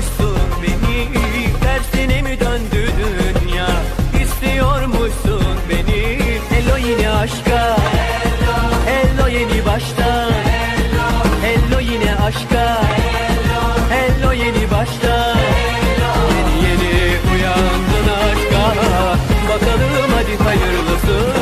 Unutmuşsun beni Tersine mi döndü dünya? İstiyormuşsun beni Hello yine aşka. Hello, Hello yeni baştan Hello. Hello yine aşka. Hello, Hello yeni baştan Hello. Yeni yeni uyandın aşka. Bakalım hadi hayırlısı.